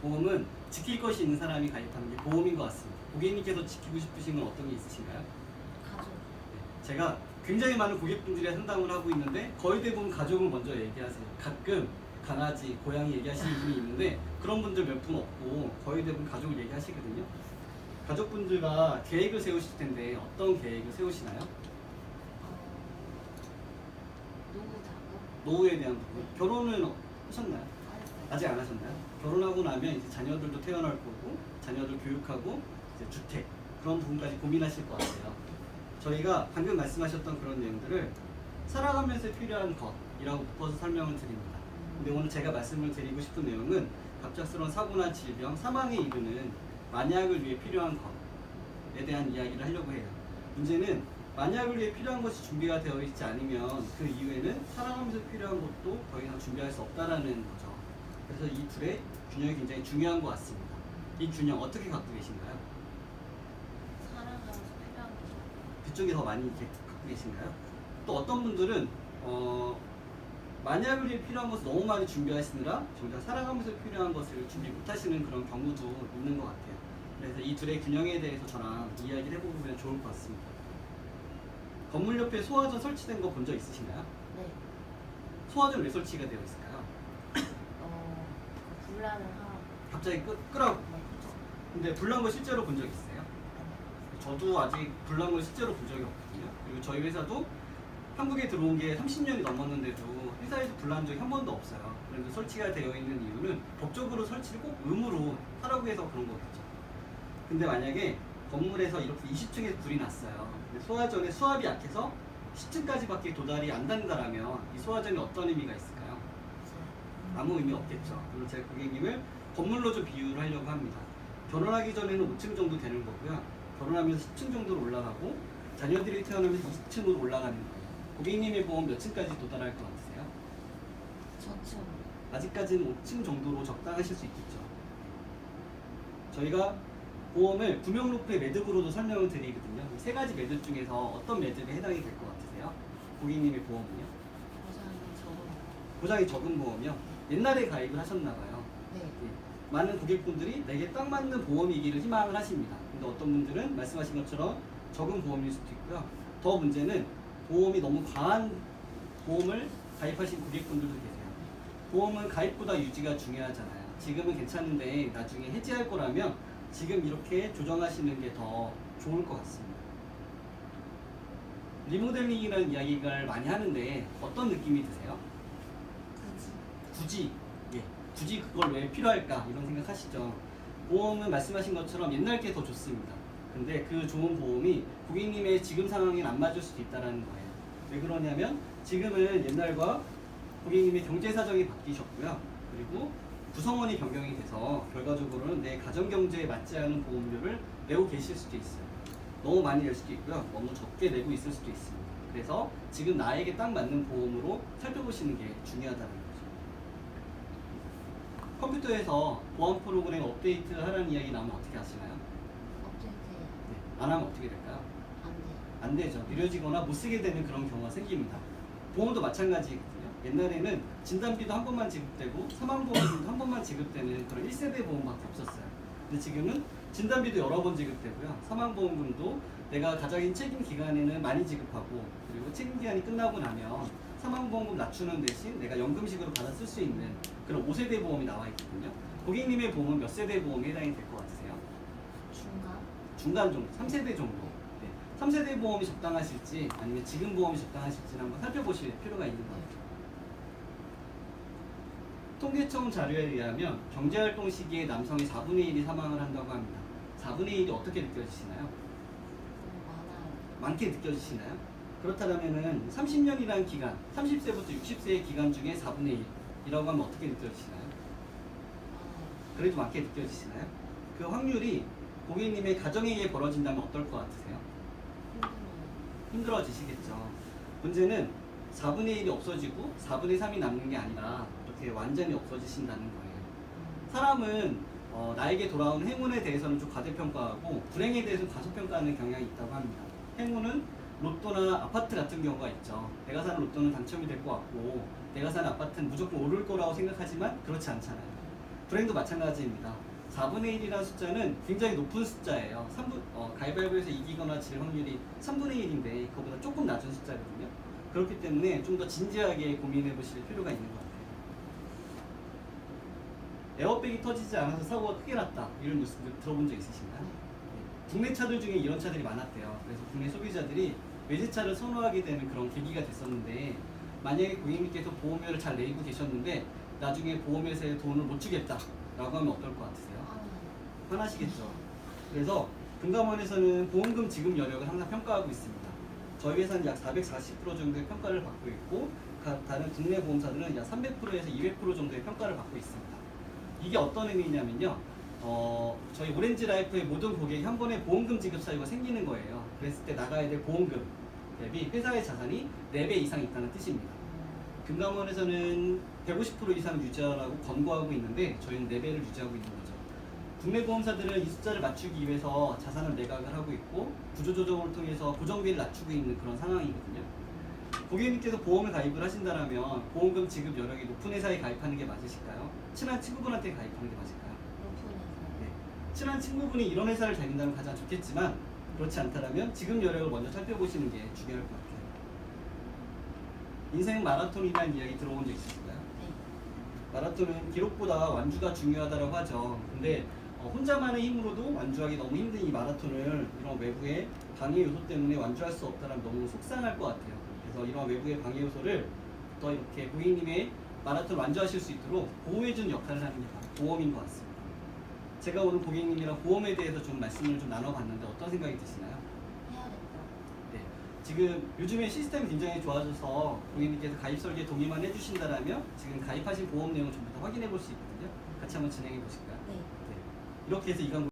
보험은 지킬 것이 있는 사람이 가입하는 게 보험인 것 같습니다. 고객님께서 지키고 싶으신 건 어떤 게 있으신가요? 가족. 제가 굉장히 많은 고객분들이 상담을 하고 있는데 거의 대부분 가족을 먼저 얘기하세요. 가끔 강아지, 고양이 얘기하시는 분이 있는데 그런 분들 몇 분 없고 거의 대부분 가족을 얘기하시거든요. 가족분들과 계획을 세우실 텐데 어떤 계획을 세우시나요? 어, 노후 자금. 노후에 대한 부분. 결혼은 하셨나요? 아직 안 하셨나요? 결혼하고 나면 이제 자녀들도 태어날 거고 자녀들 교육하고 이제 주택 그런 부분까지 고민하실 것 같아요. 저희가 방금 말씀하셨던 그런 내용들을 살아가면서 필요한 것이라고 묶어서 설명을 드립니다. 근데 오늘 제가 말씀을 드리고 싶은 내용은 갑작스러운 사고나 질병, 사망에 이르는 만약을 위해 필요한 것에 대한 이야기를 하려고 해요. 문제는 만약을 위해 필요한 것이 준비가 되어 있지 않으면 그 이후에는 살아가면서 필요한 것도 더 이상 준비할 수 없다라는 거죠. 그래서 이 둘의 균형이 굉장히 중요한 것 같습니다. 이 균형 어떻게 갖고 계신가요? 살아가면서 필요한 게 그쪽이 더 많이 이렇게 갖고 계신가요? 또 어떤 분들은 어, 위해 필요한 것을 너무 많이 준비하시느라 정작 살아가면서 필요한 것을 준비 못하시는 그런 경우도 있는 것 같아요. 그래서 이 둘의 균형에 대해서 저랑 이야기를 해보면 좋을 것 같습니다. 건물 옆에 소화전 설치된 거 본 적 있으신가요? 네. 소화전 왜 설치가 되어 있을까요? 분란을 하라고. 갑자기 끄, 끄라고. 근데 불난 거 실제로 본 적 있어요? 저도 아직 불난 걸 실제로 본 적이 없거든요. 그리고 저희 회사도 한국에 들어온 게 30년이 넘었는데도 회사에서 불난 적이 한 번도 없어요. 그래서 설치가 되어 있는 이유는 법적으로 설치를 꼭 의무로 하라고 해서 그런 거겠죠. 근데 만약에 건물에서 이렇게 20층에서 불이 났어요. 근데 소화전에 수압이 약해서 10층까지밖에 도달이 안 된다라면 이 소화전에 어떤 의미가 있을까요? 아무 의미 없겠죠. 그리고 제 고객님을 건물로 좀 비유를 하려고 합니다. 결혼하기 전에는 5층 정도 되는 거고요. 결혼하면서 10층 정도로 올라가고 자녀들이 태어나면서 20층으로 올라가는 거예요. 고객님의 보험 몇 층까지 도달할 것 같으세요? 저층. 아직까지는 5층 정도로 적당하실 수 있겠죠. 저희가 보험을 구명로프의 매듭으로도 설명을 드리거든요. 이세 가지 매듭 중에서 어떤 매듭에 해당이 될 것 같으세요? 고객님의 보험은요? 보장이 적은 보험이요? 옛날에 가입을 하셨나 봐요. 네. 예, 많은 고객분들이 내게 딱 맞는 보험이기를 희망을 하십니다. 근데 어떤 분들은 말씀하신 것처럼 적은 보험일 수도 있고요. 더 문제는 보험이 너무 과한 보험을 가입하신 고객분들도 계세요. 보험은 가입보다 유지가 중요하잖아요. 지금은 괜찮은데 나중에 해지할 거라면 지금 이렇게 조정하시는 게 더 좋을 것 같습니다. 리모델링이라는 이야기를 많이 하는데 어떤 느낌이 드세요? 굳이. 예 굳이 그걸 왜 필요할까 이런 생각하시죠. 보험은 말씀하신 것처럼 옛날 게 더 좋습니다. 근데 그 좋은 보험이 고객님의 지금 상황엔 안 맞을 수도 있다는 거예요. 왜 그러냐면 지금은 옛날과 고객님의 경제 사정이 바뀌셨고요. 그리고 구성원이 변경이 돼서 결과적으로는 내 가정 경제에 맞지 않은 보험료를 내고 계실 수도 있어요. 너무 많이 낼 수도 있고요. 너무 적게 내고 있을 수도 있습니다. 그래서 지금 나에게 딱 맞는 보험으로 살펴보시는 게 중요하다는 거죠 컴퓨터에서 보안 프로그램 업데이트 하라는 이야기 나오면 어떻게 하시나요? 업데이트해요. 네. 안 하면 어떻게 될까요? 안 돼. 안 되죠. 느려지거나 못 쓰게 되는 그런 경우가 생깁니다. 보험도 마찬가지거든요. 옛날에는 진단비도 한 번만 지급되고 사망보험도 한 번만 지급되는 그런 1세대 보험밖에 없었어요. 근데 지금은 진단비도 여러 번 지급되고요. 사망보험금도 내가 가정인 책임 기간에는 많이 지급하고 그리고 책임 기간이 끝나고 나면 사망보험금 낮추는 대신 내가 연금식으로 받아 쓸 수 있는 그런 5세대 보험이 나와 있거든요. 고객님의 보험은 몇 세대 보험에 해당이 될 것 같으세요? 중간. 중간 정도, 3세대 정도. 네. 3세대 보험이 적당하실지 아니면 지금 보험이 적당하실지 한번 살펴보실 필요가 있는 것 같아요. 통계청 자료에 의하면 경제활동 시기에 남성의 4분의 1이 사망을 한다고 합니다. 4분의 1이 어떻게 느껴지시나요? 많아요. 많게 느껴지시나요? 그렇다면은 30년이라는 기간, 30세부터 60세의 기간 중에 4분의 1이라고 하면 어떻게 느껴지시나요? 그래도 많게 느껴지시나요? 그 확률이 고객님의 가정에 의해 벌어진다면 어떨 것 같으세요? 힘들어지시겠죠. 문제는 4분의 1이 없어지고 4분의 3이 남는 게 아니라 이렇게 완전히 없어지신다는 거예요. 음, 사람은 어, 나에게 돌아온 행운에 대해서는 좀 과대평가하고 불행에 대해서는 과소평가하는 경향이 있다고 합니다. 행운은 로또나 아파트 같은 경우가 있죠. 내가 사는 로또는 당첨이 될 것 같고 내가 사는 아파트는 무조건 오를 거라고 생각하지만 그렇지 않잖아요. 브랜드 마찬가지입니다. 4분의 1이라는 숫자는 굉장히 높은 숫자예요. 3분, 어, 가위바위보에서 이기거나 질 확률이 3분의 1인데 그거보다 조금 낮은 숫자거든요. 그렇기 때문에 좀 더 진지하게 고민해 보실 필요가 있는 것 같아요. 에어백이 터지지 않아서 사고가 크게 났다. 이런 뉴스 들어본 적 있으신가요? 네. 국내 차들 중에 이런 차들이 많았대요. 그래서 국내 소비자들이 외제차를 선호하게 되는 그런 계기가 됐었는데 만약에 고객님께서 보험료를 잘 내고 계셨는데 나중에 보험회사에 돈을 못 주겠다라고 하면 어떨 것 같으세요? 아, 화나시겠죠. 그래서 금감원에서는 보험금 지급 여력을 항상 평가하고 있습니다. 저희 회사는 약 440% 정도의 평가를 받고 있고 가- 다른 국내 보험사들은 약 300%에서 200% 정도의 평가를 받고 있습니다. 이게 어떤 의미냐면요. 어, 저희 오렌지 라이프의 모든 고객이 한 번에 보험금 지급 사유가 생기는 거예요. 그랬을 때 나가야 될 보험금 대비 회사의 자산이 4배 이상 있다는 뜻입니다. 금감원에서는 150% 이상 유지하라고 권고하고 있는데 저희는 4배를 유지하고 있는 거죠. 국내 보험사들은 이 숫자를 맞추기 위해서 자산을 매각을 하고 있고 구조조정을 통해서 고정비를 낮추고 있는 그런 상황이거든요. 고객님께서 보험을 가입을 하신다면 보험금 지급 여력이 높은 회사에 가입하는 게 맞으실까요? 친한 친구분한테 가입하는 게 맞을까요? 친한 친구분이 이런 회사를 다닌다면 가장 좋겠지만 그렇지 않다면 지급 여력을 먼저 살펴보시는 게 중요할 것 같아요. 인생 마라톤이라는 이야기 들어본 적 있으신가요? 네. 마라톤은 기록보다 완주가 중요하다고 하죠. 근데 어, 혼자만의 힘으로도 완주하기 너무 힘든 이 마라톤을 이런 외부의 방해 요소 때문에 완주할 수 없다면 너무 속상할 것 같아요. 그래서 이런 외부의 방해 요소를 더 이렇게 고객님의 마라톤 완주하실 수 있도록 보호해주는 역할을 하는 게 바로 보험인 것 같습니다. 제가 오늘 고객님이랑 보험에 대해서 좀 말씀을 좀 나눠봤는데 어떤 생각이 드시나요? 해야겠다. 네. 지금 요즘에 시스템이 굉장히 좋아져서 고객님께서 가입 설계 동의만 해주신다라면 지금 가입하신 보험 내용을 전부 다 확인해 볼 수 있거든요. 같이 한번 진행해 보실까요? 네. 네. 이렇게 해서 이강